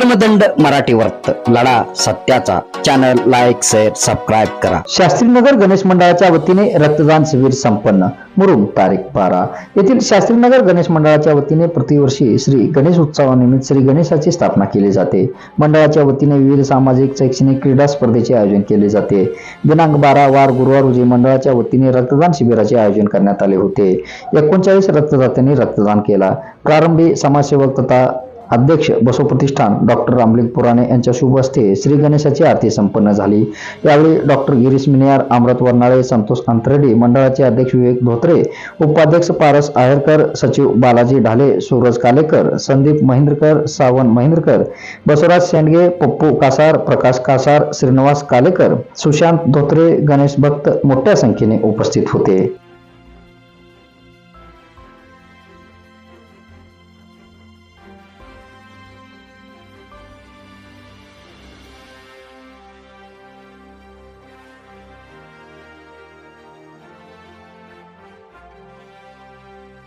कर्मदंड मराठी वर्त लढा सत्याचा. चॅनल लाईक शेअर सबस्क्राईब करा. शास्त्रीनगर गणेश मंडळाच्या वतीने रक्तदान शिबिर संपन्न. मुरुम तारीख बारा. येथील शास्त्रीनगर गणेश मंडळाच्या वतीने प्रतिवर्षी श्री गणेश उत्सवानिमित्त श्री गणेशाची स्थापना केली जाते. मंडळाच्या वतीने विविध सामाजिक शैक्षणिक क्रीडा स्पर्धेचे आयोजन केले जाते. दिनांक बारा वार गुरुवार रोजी मंडळाच्या वतीने रक्तदान शिबिराचे आयोजन करण्यात आले होते. एकोणचाळीस रक्तदात्यांनी रक्तदान केला. प्रारंभी समाजसेवक तथा अध्यक्ष बसव प्रतिष्ठान डॉक्टर रामलिंग पुराणे यांच्या शुभ हस्ते श्री गणेशाची आरती संपन्न झाली. यावेळी डॉक्टर गिरीश मिनियार अमृत वर्नाळे संतोष अंतरेडी मंडळाचे अध्यक्ष विवेक धोत्रे उपाध्यक्ष पारस आहेरकर सचिव बालाजी ढाले सूरज कालेकर संदीप महिंद्रकर सावन महिंद्रकर बसवराज शेंडगे पप्पू कासार प्रकाश कासार श्रीनिवास कालेकर सुशांत धोत्रे गणेश भक्त मोठ्या संख्येने उपस्थित होते.